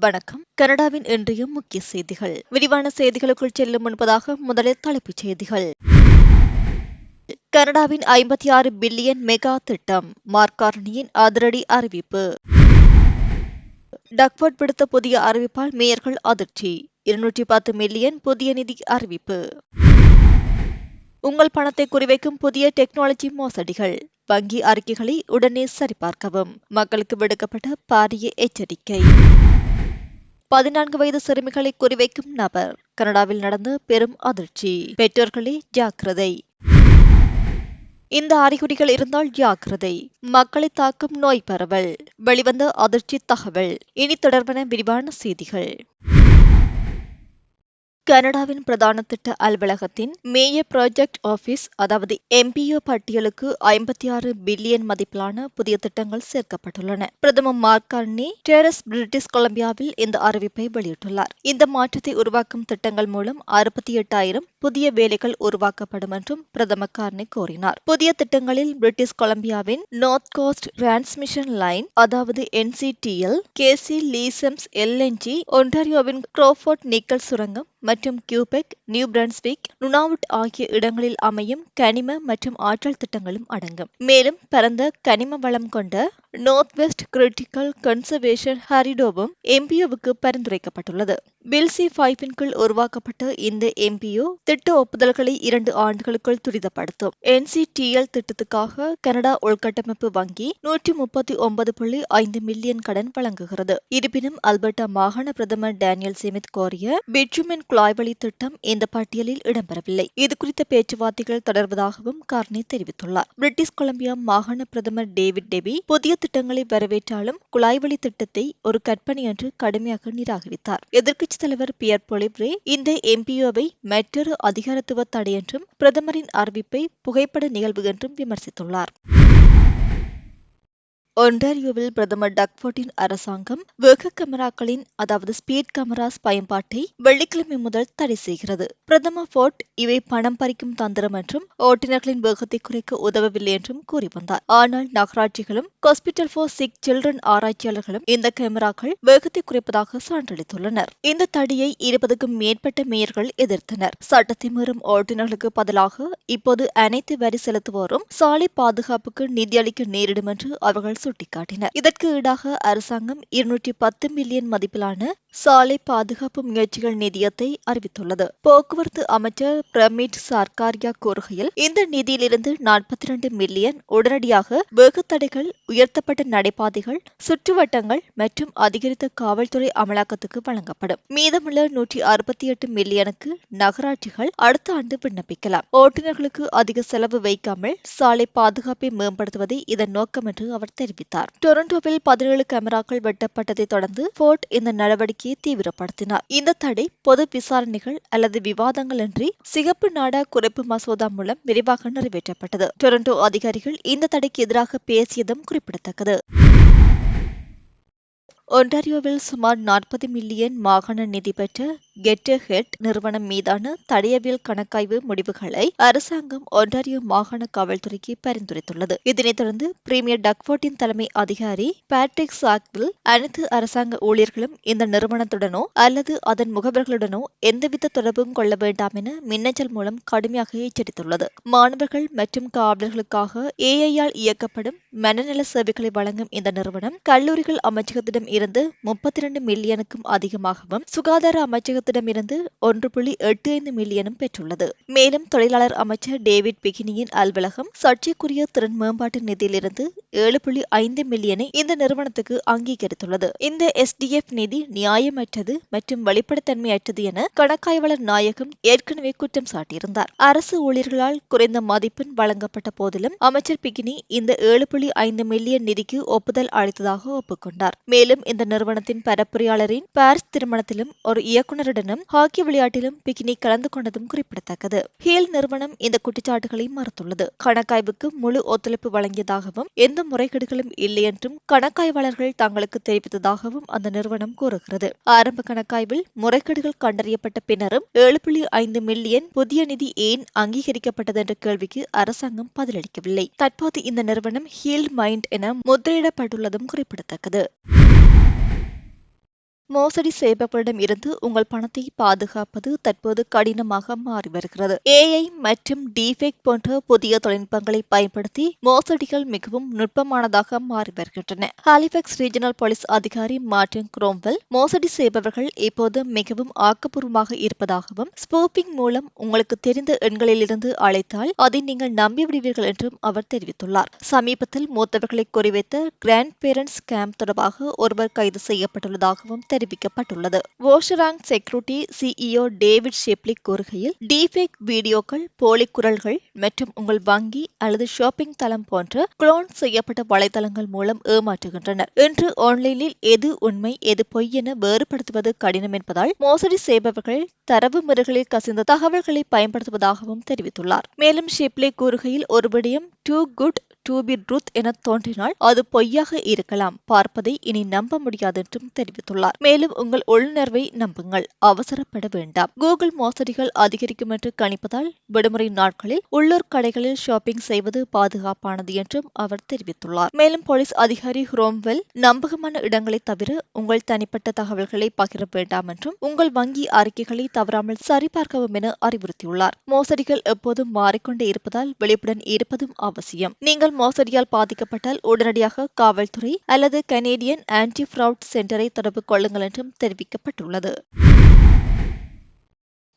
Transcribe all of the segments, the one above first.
வணக்கம். கனடாவின் இன்றைய முக்கிய செய்திகள். விரிவான செய்திகளுக்குள் செல்லும் முன்பதாக முதலில் தலைப்புச் செய்திகள். கனடாவின் ஐம்பத்தி ஆறு பில்லியன் மெகா திட்டம். மார்கார்னியின் அதிரடி அறிவிப்பு. டக்வர்ட் விடுத்த புதிய அறிவிப்பால் மேயர்கள் அதிர்ச்சி. இருநூற்றி பத்து மில்லியன் புதிய நிதி அறிவிப்பு. உங்கள் பணத்தை குறிவைக்கும் புதிய டெக்னாலஜி மோசடிகள். வங்கி அறிக்கைகளை உடனே சரிபார்க்கவும். மக்களுக்கு விடுக்கப்பட்ட பாரிய எச்சரிக்கை. பதினான்கு வயது சிறுமிகளை குறிவைக்கும் நபர். கனடாவில் நடந்த பெரும் அதிர்ச்சி. பெற்றோர்களே ஜாக்கிரதை. இந்த அறிகுறிகள் இருந்தால் ஜாக்கிரதை. மக்களை தாக்கும் நோய் பரவல். வெளிவந்த அதிர்ச்சி தகவல். இனி தொடர்பான விரிவான செய்திகள். கனடாவின் பிரதான திட்ட அலுவலகத்தின் மேய ப்ராஜெக்ட் ஆபீஸ் அதாவது எம்பிஓ பட்டியலுக்கு ஐம்பத்தி ஆறு பில்லியன் மதிப்பிலான புதிய திட்டங்கள் சேர்க்கப்பட்டுள்ளன. பிரதமர் மார்கார்னி டெரஸ் பிரிட்டிஷ் கொலம்பியாவில் இந்த அறிவிப்பை வெளியிட்டுள்ளார். இந்த மாற்றத்தை உருவாக்கும் திட்டங்கள் மூலம் அறுபத்தி எட்டாயிரம் புதிய வேலைகள் உருவாக்கப்படும் என்றும் பிரதமர் கார்னி கூறினார். புதிய திட்டங்களில் பிரிட்டிஷ் கொலம்பியாவின் நார்த் கோஸ்ட் டிரான்ஸ்மிஷன் லைன் அதாவது என்சிடிஎல் கேசி லீசம்ஸ் எல்என்ஜி ஒன்டாரியோவின் குரோஃபோர்ட் நிக்கல் சுரங்கம் மற்றும் கியூபெக் நியூ பிரன்ஸ்விக் நுனாவுட் ஆகிய இடங்களில் அமையும் கனிம மற்றும் ஆற்றல் திட்டங்களும் அடங்கும். மேலும் பரந்த கனிம வளம் கொண்ட நார்த் வெஸ்ட் கிரிட்டிக்கல் கன்சர்வேஷன் ஹரிடோவும் எம்பிஓவுக்கு பரிந்துரைக்கப்பட்டுள்ளது. பில்சி ஃபைவின் கீழ் உருவாக்கப்பட்ட இந்த எம்பிஓ திட்ட ஒப்புதல்களை இரண்டு ஆண்டுகளுக்குள் துரிதப்படுத்தும். என்சிடிஎல் திட்டத்துக்காக கனடா உள்கட்டமைப்பு வங்கி நூற்றி முப்பத்தி ஒன்பது புள்ளி ஐந்து மில்லியன் கடன் வழங்குகிறது. இருப்பினும் அல்பர்டா மாகாண பிரதமர் டேனியல் சிமித் கோரிய குழாய் குழாய்வழி திட்டம் இந்த பட்டியலில் இடம்பெறவில்லை. இது குறித்த பேச்சுவார்த்தைகள் தொடர்வதாகவும் கார்னி தெரிவித்துள்ளார். பிரிட்டிஷ் கொலம்பியா மாகாண பிரதமர் டேவிட் டெபி புதிய திட்டங்களை வரவேற்றாலும் குழாய்வழி திட்டத்தை ஒரு கற்பனை என்று கடுமையாக நிராகரித்தார். எதிர்க்கட்சித் தலைவர் பியர் பொலிப்ரே இந்த எம்பிஓவை மற்றொரு அதிகாரத்துவ தடை என்றும் பிரதமரின் அறிவிப்பை புகைப்பட நிகழ்வு என்றும் விமர்சித்துள்ளார். ஒன்டாரியோவில் பிரதமர் டக்ஃபோர்டின் அரசாங்கம் வேக கேமராக்களின் அதாவது ஸ்பீட் கேமராஸ் பயன்பாட்டை வெள்ளிக்கிழமை முதல் தடை செய்கிறது. பிரதமர் ஃபோர்ட் இவை பணம் பறிக்கும் தந்திரம் என்றும் ஓட்டுநர்களின் வேகத்தை குறைக்க உதவவில்லை என்றும் கூறி வந்தார். ஆனால் நகராட்சிகளும் ஹாஸ்பிட்டல் ஃபார் சிக் சில்ட்ரன் ஆராய்ச்சியாளர்களும் இந்த கேமராக்கள் வேகத்தை குறைப்பதாக சான்றளித்துள்ளனர். இந்த தடையை இருபதுக்கும் மேற்பட்ட மேயர்கள் எதிர்த்தனர். சட்டத்தை மீறும் ஓட்டுநர்களுக்கு பதிலாக இப்போது அனைத்து வரி செலுத்துவோரும் சாலை பாதுகாப்புக்கு நிதியளிக்க நேரிடும் என்று அவர்கள் சுட்டிக்காட்டினர். இதற்கு ஈடாக அரசாங்கம் இருநூற்றி பத்து மில்லியன் மதிப்பிலான சாலை பாதுகாப்பு முயற்சிகள் நிதியத்தை அறிவித்துள்ளது. போக்குவரத்து அமைச்சர் பிரமிட் சர்க்காரியா கூறுகையில் இந்த நிதியிலிருந்து நாற்பத்தி இரண்டு மில்லியன் உடனடியாக வேகத்தடைகள் உயர்த்தப்பட்ட நடைபாதைகள் சுற்றுவட்டங்கள் மற்றும் அதிகரித்த காவல்துறை அமலாக்கத்துக்கு வழங்கப்படும். மீதமுள்ள நூற்றி அறுபத்தி எட்டு மில்லியனுக்கு நகராட்சிகள் அடுத்த ஆண்டு விண்ணப்பிக்கலாம். ஓட்டுநர்களுக்கு அதிக செலவு வைக்காமல் சாலை பாதுகாப்பை மேம்படுத்துவதே இதன் நோக்கம் என்று அவர் தெரிவித்தார். டொரண்டோவில் பதினேழு கேமராக்கள் வெட்டப்பட்டதை தொடர்ந்து போர்ட் இந்த நடவடிக்கை நடவடிக்கையை தீவிரப்படுத்தினார். இந்த தடை பொது விசாரணைகள் அல்லது விவாதங்கள் இன்றி சிகப்பு நாடா குறைப்பு மசோதா மூலம் விரைவாக நிறைவேற்றப்பட்டது. டொரண்டோ அதிகாரிகள் இந்த தடைக்கு எதிராக பேசியதும் குறிப்பிடத்தக்கது. ஒன்டாரியோவில் சுமார் நாற்பது மில்லியன் மாகாண நிதி பெற்ற கெட் ஹெட் நிறுவனம் மீதான தடயவியல் கணக்காய்வு முடிவுகளை அரசாங்கம் ஒன்டாரியோ மாகாண காவல்துறைக்கு பரிந்துரைத்துள்ளது. இதனைத் தொடர்ந்து பிரீமியர் டக்ஃபோர்டின் தலைமை அதிகாரி பேட்ரிக் சாக்வில் அனைத்து அரசாங்க ஊழியர்களும் இந்த நிறுவனத்துடனோ அல்லது அதன் முகவர்களுடனோ எந்தவித தொடர்பும் கொள்ள வேண்டாம் என மின்னஞ்சல் மூலம் கடுமையாக எச்சரித்துள்ளது. மாணவர்கள் மற்றும் காவலர்களுக்காக ஏஐயால் இயக்கப்படும் மனநல சேவைகளை வழங்கும் இந்த நிறுவனம் கல்லூரிகள் அமைச்சகத்திடம் இருந்து முப்பத்தி இரண்டு மில்லியனுக்கும் அதிகமாகவும் சுகாதார நிறுவனத்திடமிருந்து ஒன்று புள்ளி எட்டு ஐந்து மில்லியனும் பெற்றுள்ளது. மேலும் தொழிலாளர் அமைச்சர் டேவிட் பிகினியின் அலுவலகம் சர்ச்சைக்குரிய திறன் மேம்பாட்டு நிதியிலிருந்து ஏழு புள்ளி ஐந்து மில்லியனை இந்த நிறுவனத்துக்கு அங்கீகரித்துள்ளது. இந்த எஸ்டிஎஃப் நிதி நியாயமற்றது மற்றும் வெளிப்படைத்தன்மையற்றது என கணக்காய்வாளர் நாயகம் ஏற்கனவே குற்றம் சாட்டியிருந்தார். அரசு ஊழியர்களால் குறைந்த மதிப்பெண் வழங்கப்பட்ட போதிலும் அமைச்சர் பிகினி இந்த ஏழு புள்ளி ஐந்து மில்லியன் நிதிக்கு ஒப்புதல் அளித்ததாக ஒப்புக்கொண்டார். மேலும் இந்த நிறுவனத்தின் பரப்புரையாளரின் பாரிஸ் திருமணத்திலும் ஒரு இயக்குநருடனும் ஹாக்கி விளையாட்டிலும் பிகினி கலந்து கொண்டதும் குறிப்பிடத்தக்கது. ஹீல் நிறுவனம் இந்த குற்றச்சாட்டுகளை மறுத்துள்ளது. கணக்காய்வுக்கு முழு ஒத்துழைப்பு வழங்கியதாகவும் எந்த முறைகேடுகளும் இல்லை என்றும் கணக்காய்வாளர்கள் தங்களுக்கு தெரிவித்ததாகவும் அந்த நிறுவனம் கூறுகிறது. ஆரம்ப கணக்காய்வில் முறைகேடுகள் கண்டறியப்பட்ட பின்னரும் ஏழு புள்ளி ஐந்து மில்லியன் புதிய நிதி ஏன் அங்கீகரிக்கப்பட்டது என்ற கேள்விக்கு அரசாங்கம் பதிலளிக்கவில்லை. தற்போது இந்த நிறுவனம் ஹீல் மைண்ட் என முத்திரையிடப்பட்டுள்ளதும் குறிப்பிடத்தக்கது. மோசடி செய்பவர்களிடம் இருந்து உங்கள் பணத்தை பாதுகாப்பது தற்போது கடினமாக மாறி வருகிறது. ஏஐ மற்றும் டிஃபேக் போன்ற புதிய தொழில்நுட்பங்களை பயன்படுத்தி மோசடிகள் மிகவும் நுட்பமானதாக மாறி வருகின்றன. ஹாலிஃபேக்ஸ் ரீஜனல் போலீஸ் அதிகாரி மார்டின் குரோம்வெல் மோசடி செய்பவர்கள் இப்போது மிகவும் ஆக்கப்பூர்வமாக இருப்பதாகவும் ஸ்பூப்பிங் மூலம் உங்களுக்கு தெரிந்த எண்களிலிருந்து அழைத்தால் அதை நீங்கள் நம்பிவிடுவீர்கள் என்றும் அவர் தெரிவித்துள்ளார். சமீபத்தில் மூத்தவர்களை குறிவைத்த கிராண்ட் பேரண்ட்ஸ் கேம்ப் தொடர்பாக ஒருவர் கைது செய்யப்பட்டுள்ளதாகவும் தெரிவிக்கப்பட்டுள்ளது. ஓஷராங் செக்யூரிட்டி சிஇஓ டேவிட் ஷேப்லி கூறுகையில் டிஃபேக் வீடியோக்கள் போலி குரல்கள் மற்றும் உங்கள் வங்கி அல்லது ஷாப்பிங் தளம் போன்ற குளோன் செய்யப்பட்ட வலைதளங்கள் மூலம் ஏமாற்றுகின்றனர். இன்று ஆன்லைனில் எது உண்மை எது பொய் என வேறுபடுத்துவது கடினம் என்பதால் மோசடி செய்பவர்கள் தரவு முறைகளில் கசிந்த தகவல்களை பயன்படுத்துவதாகவும் தெரிவித்துள்ளார். மேலும் ஷிப்லே கூறுகையில் ஒரு விடயம் too good to be truth என தோன்றினால் அது பொய்யாக இருக்கலாம். பார்ப்பதை இனி நம்ப முடியாது என்றும் தெரிவித்துள்ளார். மேலும் உங்கள் உள்ளுணர்வை நம்புங்கள். அவசரப்பட வேண்டாம். கூகுள் மோசடிகள் அதிகரிக்கும் என்று கணிப்பதால் விடுமுறை நாட்களில் உள்ளூர் கடைகளில் ஷாப்பிங் செய்வது பாதுகாப்பானது என்றும் அவர் தெரிவித்துள்ளார். மேலும் போலீஸ் அதிகாரி ஹ்ரோம்வெல் நம்பகமான இடங்களை தவிர உங்கள் தனிப்பட்ட தகவல்களை பகிர வேண்டாம் என்றும் உங்கள் வங்கி அறிக்கைகளை தவறாமல் சரிபார்க்கவும் என அறிவுறுத்தியுள்ளார். மோசடிகள் எப்போதும் மாறிக்கொண்டே இருப்பதால் விழிப்புடன் இருப்பதும் அவசியம். நீங்கள் மோசடியால் பாதிக்கப்பட்டால் உடனடியாக காவல்துறை அல்லது கனேடியன் ஆன்டி ஃப்ரவுட் சென்டரை தொடர்பு கொள்ளுங்கள் என்றும் தெரிவிக்கப்பட்டுள்ளது.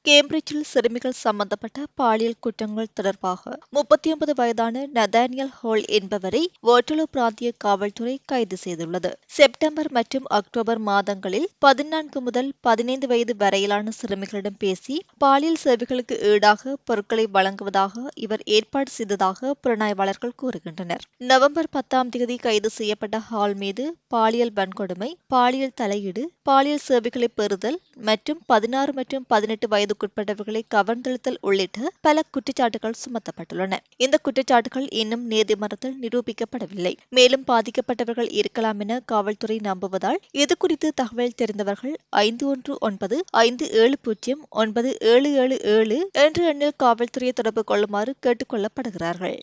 கேம்பிரிட்ஜில் சிறுமிகள் சம்பந்தப்பட்ட பாலியல் குற்றங்கள் தொடர்பாக முப்பத்தி ஒன்பது வயதான நதானியல் ஹோல் என்பவரை ஓட்டலு பிராந்திய காவல்துறை கைது செய்துள்ளது செப்டம்பர் மற்றும் அக்டோபர் மாதங்களில் பதினான்கு முதல் பதினைந்து வயது வரையிலான சிறுமிகளிடம் பேசி பாலியல் சேவைகளுக்கு ஈடாக பொருட்களை வழங்குவதாக இவர் ஏற்பாடு செய்ததாக புலனாய்வாளர்கள் கூறுகின்றனர் நவம்பர் பத்தாம் தேதி கைது செய்யப்பட்ட ஹால் மீது பாலியல் வன்கொடுமை பாலியல் தலையீடு பாலியல் சேவைகளை பெறுதல் மற்றும் பதினாறு மற்றும் பதினெட்டு வயது வயதுக்குட்பட்டவர்களை கவர்ந்தெழுத்தல் உள்ளிட்ட பல குற்றச்சாட்டுகள் சுமத்தப்பட்டுள்ளன. இந்த குற்றச்சாட்டுகள் இன்னும் நீதிமன்றத்தில் நிரூபிக்கப்படவில்லை. மேலும் பாதிக்கப்பட்டவர்கள் இருக்கலாம் என காவல்துறை நம்புவதால் இது குறித்து தகவல் தெரிந்தவர்கள் ஐந்து ஒன்று ஒன்பது ஐந்து ஏழு பூஜ்ஜியம் ஒன்பது ஏழு ஏழு ஏழு என்ற எண்ணில் காவல்துறையை தொடர்பு கொள்ளுமாறு கேட்டுக் கொள்ளப்படுகிறார்கள்.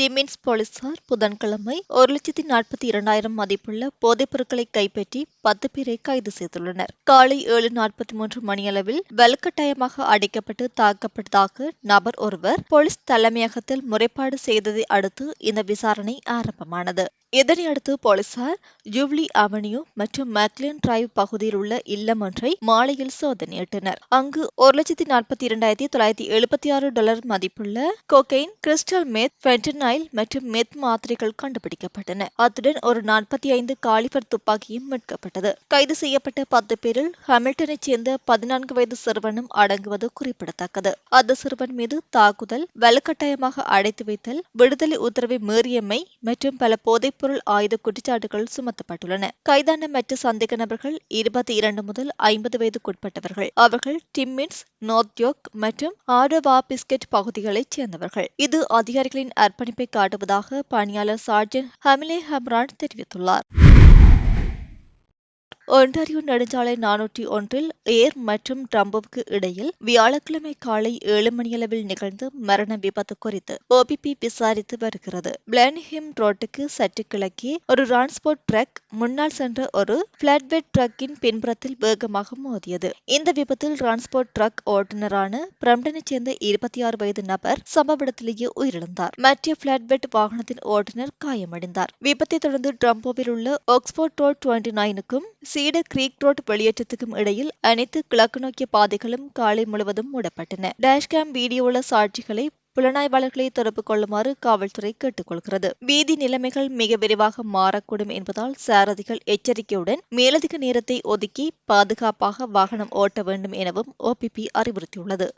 டிமின்ஸ் போலீசார் புதன்கிழமை ஒரு லட்சத்தி நாற்பத்தி இரண்டாயிரம் மதிப்புள்ள போதைப் பொருட்களை கைப்பற்றி பத்து பேரை கைது செய்துள்ளனர். காலை ஏழு நாற்பத்தி மூன்று மணியளவில் வலுக்கட்டாயமாக அடைக்கப்பட்டு தாக்கப்பட்டதாக நபர் ஒருவர் போலீஸ் தலைமையகத்தில் முறைப்பாடு செய்ததை அடுத்து இந்த விசாரணை ஆரம்பமானது. இதனையடுத்து போலீசார் ஜூப்ளி அவென்யூ மற்றும் மெக்லின் டிரைவ் பகுதியில் உள்ள இல்லம் ஒன்றை மாலையில் சோதனையிட்டனர் அங்கு ஒரு லட்சத்தி நாற்பத்தி இரண்டாயிரத்தி தொள்ளாயிரத்தி எழுபத்தி ஆறு டாலர் மதிப்புள்ள கொக்கைன் கிறிஸ்டல் மெத் ஃபென்டனைல் மற்றும் மெத் மாத்திரைகள் கண்டுபிடிக்கப்பட்டன. அத்துடன் ஒரு நாற்பத்தி ஐந்து காலிபர் துப்பாக்கியும் மீட்கப்பட்டது. கைது செய்யப்பட்ட பத்து பேரில் ஹாமில்டனைச் சேர்ந்த பதினான்கு வயது சிறுவனும் அடங்குவது குறிப்பிடத்தக்கது. அந்த சிறுவன் மீது தாக்குதல் வலுக்கட்டாயமாக அடைத்து வைத்தல் விடுதலை உத்தரவை மீறியமை மற்றும் பல போதைப் பொருள் ஆயுத குற்றச்சாட்டுகள் சுமத்தப்பட்டுள்ளன. கைதான மற்ற சந்தேக நபர்கள் இருபத்தி இரண்டு முதல் ஐம்பது வயதுக்குட்பட்டவர்கள். அவர்கள் டிம்மின்ஸ் நோர்த்யோக் மற்றும் ஆடவா பிஸ்கெட் பகுதிகளைச் சேர்ந்தவர்கள். இது அதிகாரிகளின் அர்ப்பணிப்பை காட்டுவதாக பணியாளர் சார்ஜன் ஹமிலே ஹம்ரான் தெரிவித்துள்ளார். ஒன்டாரியோ நெடுஞ்சாலை நானூற்றி ஒன்றில் ஏர் மற்றும் ட்ரம்புக்கு இடையில் வியாழக்கிழமை காலை ஏழு மணியளவில் நிகழ்ந்த மரண விபத்து குறித்து ஓபிபி விசாரித்து வருகிறது. பிளான்ஹிம் ரோட்டுக்கு சற்று கிழக்கே ஒரு டிரான்ஸ்போர்ட் ட்ரக் முன்னால் சென்ற ஒரு பிளாட்பெட் ட்ரக்கின் பின்புறத்தில் வேகமாக மோதியது. இந்த விபத்தில் டிரான்ஸ்போர்ட் ட்ரக் ஓட்டுநரான பிரம்டனைச் சேர்ந்த இருபத்தி ஆறு வயது நபர் சம்பவ இடத்திலேயே உயிரிழந்தார். மற்ற பிளாட்பெட் வாகனத்தின் ஓட்டுநர் காயமடைந்தார். விபத்தை தொடர்ந்து ட்ரம்போவில் உள்ள ஆக்ஸ்போர்ட் ரோட் டுவெண்ட்டி நைனுக்கும் சீடர் கிரீக் ரோட் வெளியேற்றத்துக்கும் இடையில் அனைத்து கிழக்கு நோக்கிய பாதைகளும் காலை முழுவதும் மூடப்பட்டன. டேஷ்கேம் வீடியோ உள்ள சாட்சிகளை புலனாய்வாளர்களை தொடர்பு கொள்ளுமாறு காவல்துறை கேட்டுக்கொள்கிறது. வீதி நிலைமைகள் மிக விரைவாக மாறக்கூடும் என்பதால் சாரதிகள் எச்சரிக்கையுடன் மேலதிக நேரத்தை ஒதுக்கி பாதுகாப்பாக வாகனம் ஓட்ட வேண்டும் எனவும் ஓபிபி அறிவுறுத்தியுள்ளது.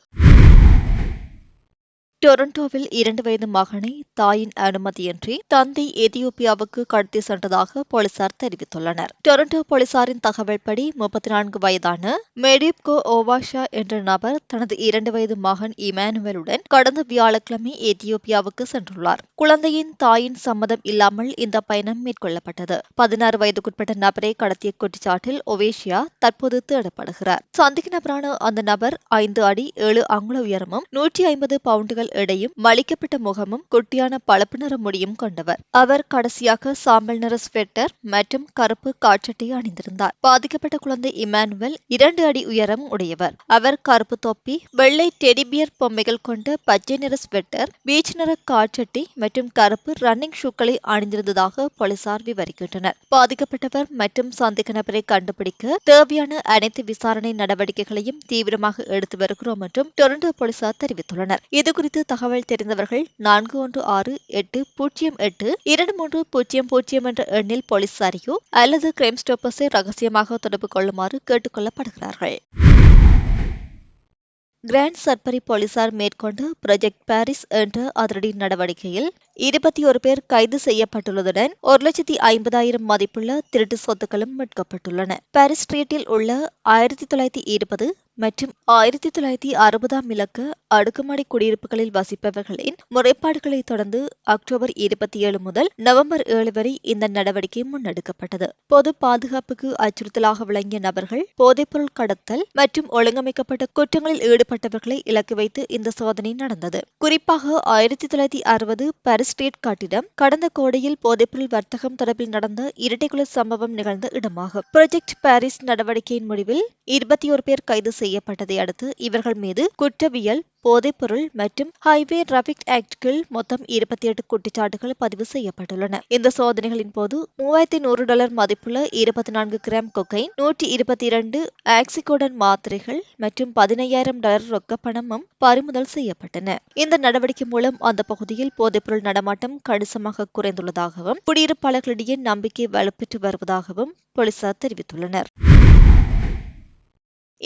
டொரண்டோவில் இரண்டு வயது மகனை தாயின் அனுமதியின்றி தந்தை எதியோப்பியாவுக்கு கடத்தி சென்றதாக போலீசார் தெரிவித்துள்ளனர். டொரண்டோ போலீசாரின் தகவல்படி முப்பத்தி நான்கு வயதான மெடிப்கோ ஓவாஷா என்ற நபர் தனது இரண்டு வயது மகன் இமானுவேலுடன் கடந்த வியாழக்கிழமை எத்தியோப்பியாவுக்கு சென்றுள்ளார். குழந்தையின் தாயின் சம்மதம் இல்லாமல் இந்த பயணம் மேற்கொள்ளப்பட்டது. பதினாறு வயதுக்குட்பட்ட நபரை கடத்திய குற்றச்சாட்டில் ஒவேஷியா தற்போது தேடப்படுகிறார். சந்தேக நபரான அந்த நபர் ஐந்து அடி ஏழு அங்குல உயரமும் நூற்றி ஐம்பது பவுண்டுகள் எடையும் மலிக்கப்பட்ட முகமும் குட்டியான பழுப்பு நிற முடியும் கொண்டவர். அவர் கடைசியாக சாம்பல் நிற ஸ்வெட்டர் மற்றும் கருப்பு காட்சட்டை அணிந்திருந்தார். பாதிக்கப்பட்ட குழந்தை இமானுவல் இரண்டு அடி உயரம் உடையவர். அவர் கருப்பு தொப்பி வெள்ளை டெடிபியர் பொம்மைகள் கொண்ட பச்சை நிற ஸ்வெட்டர் பீச் நிற காட்சட்டி மற்றும் கருப்பு ரன்னிங் ஷூக்களை அணிந்திருந்ததாக போலீசார் விவரிக்கின்றனர். பாதிக்கப்பட்டவர் மற்றும் சந்தேக நபரை கண்டுபிடிக்க தேவையான அனைத்து விசாரணை நடவடிக்கைகளையும் தீவிரமாக எடுத்து வருகிறோம் என்றும் டொரண்டோ போலீசார் தெரிவித்துள்ளனர். இதுகுறித்து தகவல் தெரிந்தவர்கள் நான்கு ஒன்று ஆறு எட்டு பூஜ்ஜியம் எட்டு இரண்டு மூன்று பூஜ்ஜியம் பூஜ்ஜியம் என்ற எண்ணில் போலீசாரையோ அல்லது கிரைம் ஸ்டாப்பர்ஸை ரகசியமாக தொடர்பு கொள்ளுமாறு கேட்டுக் கொள்ளப்படுகிறார்கள் கிராண்ட் சர்பரி போலீசார் மேற்கொண்ட ப்ரொஜெக்ட் பாரிஸ் என்ற அதிரடி நடவடிக்கையில் இருபத்தி ஒரு பேர் கைது செய்யப்பட்டுள்ளதுடன் ஒரு லட்சத்தி ஐம்பதாயிரம் மதிப்புள்ள திருட்டு சொத்துக்களும் மீட்கப்பட்டுள்ளன. பாரிஸ் ஸ்ட்ரீட்டில் உள்ள ஆயிரத்தி தொள்ளாயிரத்தி இருபது மற்றும் ஆயிரத்தி தொள்ளாயிரத்தி அறுபதாம் இலக்க அடுக்குமாடி குடியிருப்புகளில் வசிப்பவர்களின் முறைப்பாடுகளை தொடர்ந்து அக்டோபர் இருபத்தி ஏழு முதல் நவம்பர் ஏழு வரை இந்த நடவடிக்கை முன்னெடுக்கப்பட்டது. பொது பாதுகாப்புக்கு அச்சுறுத்தலாக விளங்கிய நபர்கள் போதைப்பொருள் கடத்தல் மற்றும் ஒழுங்கமைக்கப்பட்ட குற்றங்களில் ஈடுபட்டவர்களை இலக்கு வைத்து இந்த சோதனை நடந்தது. குறிப்பாக ஆயிரத்தி தொள்ளாயிரத்தி அறுபது பாரிஸ் கட்டிடம் கடந்த கோடையில் போதைப்பொருள் வர்த்தகம் தொடர்பில் நடந்த இரட்டைக்குல சம்பவம் நிகழ்ந்த இடமாகும். ப்ரொஜெக்ட் பாரிஸ் நடவடிக்கையின் முடிவில் இருபத்தி ஒரு பேர் கைது செய்யப்பட்டதை அடுத்து இவர்கள் மீது குற்றவியல் போதைப்பொருள் மற்றும் ஹைவே டிராபிக் ஆக்ட் கீழ் மொத்தம் இருபத்தி எட்டு குற்றச்சாட்டுகள் பதிவு செய்யப்பட்டுள்ளன. இந்த சோதனைகளின் போது மூவாயிரத்தி நூறு டாலர் மதிப்புள்ள இருபத்தி நான்கு கிராம் கொக்கைன் நூற்றி இருபத்தி இரண்டு ஆக்சிகோடன் மாத்திரைகள் மற்றும் பதினையாயிரம் டாலர் ரொக்க பணமும் பறிமுதல் செய்யப்பட்டன. இந்த நடவடிக்கை மூலம் அந்த பகுதியில் போதைப்பொருள் நடமாட்டம் கணிசமாக குறைந்துள்ளதாகவும் குடியிருப்பாளர்களிடையே நம்பிக்கை வலுப்பெற்று வருவதாகவும் போலீசார் தெரிவித்துள்ளனர்.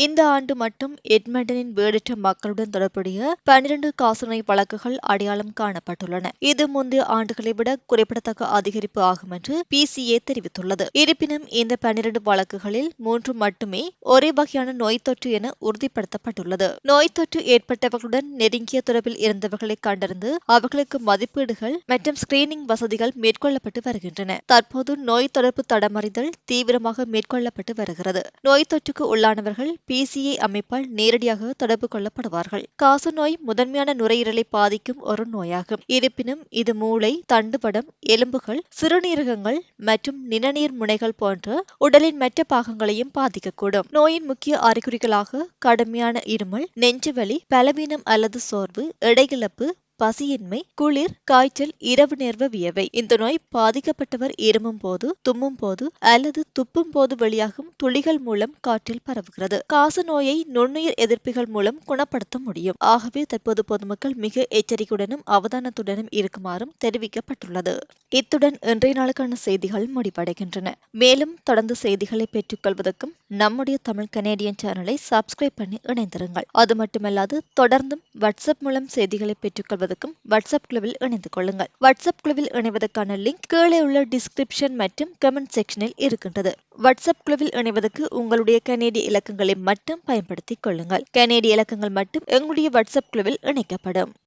இந்த ஆண்டு மட்டும் எட்மண்டனின் வேடற்ற மக்களுடன் தொடர்புடைய பனிரண்டு காசநோய் வழக்குகள் அடையாளம் காணப்பட்டுள்ளன. இது முந்தைய ஆண்டுகளை விட குறிப்பிடத்தக்க அதிகரிப்பு ஆகும் என்று பிசிஏ தெரிவித்துள்ளது. இருப்பினும் இந்த பனிரண்டு வழக்குகளில் மூன்று மட்டுமே ஒரே வகையான நோய் தொற்று என உறுதிப்படுத்தப்பட்டுள்ளது. நோய் தொற்று ஏற்பட்டவர்களுடன் நெருங்கிய தொடர்பில் இருந்தவர்களை கண்டறிந்து அவர்களுக்கு மதிப்பீடுகள் மற்றும் ஸ்கிரீனிங் வசதிகள் மேற்கொள்ளப்பட்டு வருகின்றன. தற்போது நோய் தொடர்பு தடமறிதல் தீவிரமாக மேற்கொள்ளப்பட்டு வருகிறது. நோய் தொற்றுக்கு உள்ளானவர்கள் பிசிஏ அமைப்பால் நேரடியாக தொடர்பு கொள்ளப்படுவார்கள். காசநோய் முதன்மையான நுரையீரலை பாதிக்கும் ஒரு நோயாகும். இருப்பினும் இது மூளை தண்டுபடம் எலும்புகள் சிறுநீரகங்கள் மற்றும் நிணநீர் முனைகள் போன்ற உடலின் மற்ற பாகங்களையும் பாதிக்கக்கூடும். நோயின் முக்கிய அறிகுறிகளாக கடுமையான இருமல் நெஞ்சுவலி பலவீனம் அல்லது சோர்வு எடையிழப்பு பசியின்மை குளிர் காய்ச்சல் இரவு நேர்வ வியவை. இந்த நோய் பாதிக்கப்பட்டவர் இருமும் போது தும்மும் போது அல்லது துப்பும் போது வெளியாகும் துளிகள் மூலம் காற்றில் பரவுகிறது. காச நோயை நுண்ணுயிர் எதிர்ப்பிகள் மூலம் குணப்படுத்த முடியும். ஆகவே தற்போது பொதுமக்கள் மிக எச்சரிக்கையுடனும் அவதானத்துடனும் இருக்குமாறும் தெரிவிக்கப்பட்டுள்ளது. இத்துடன் இன்றைய நாளுக்கான செய்திகள் முடிவடைகின்றன. மேலும் தொடர்ந்து செய்திகளை பெற்றுக்கொள்வதற்கும் நம்முடைய தமிழ் கனேடியன் சேனலை சப்ஸ்கிரைப் பண்ணி இணைந்திருங்கள். அது மட்டுமல்லாது தொடர்ந்தும் வாட்ஸ்அப் மூலம் செய்திகளை பெற்றுக்கொள்வது பெறுவதற்கும் வாட்ஸ்அப் குழுவில் இணைந்து கொள்ளுங்கள். வாட்ஸ்அப் குழுவில் இணைவதற்கான லிங்க் கீழே உள்ள டிஸ்கிரிப்ஷன் மற்றும் கமெண்ட் செக்ஷனில் இருக்கின்றது. வாட்ஸ்அப் குழுவில் இணைவதற்கு உங்களுடைய கனேடிய இலக்கங்களை மட்டும் பயன்படுத்திக் கொள்ளுங்கள். கனேடிய இலக்கங்கள் மட்டும் எங்களுடைய வாட்ஸ்அப் குழுவில் இணைக்கப்படும்.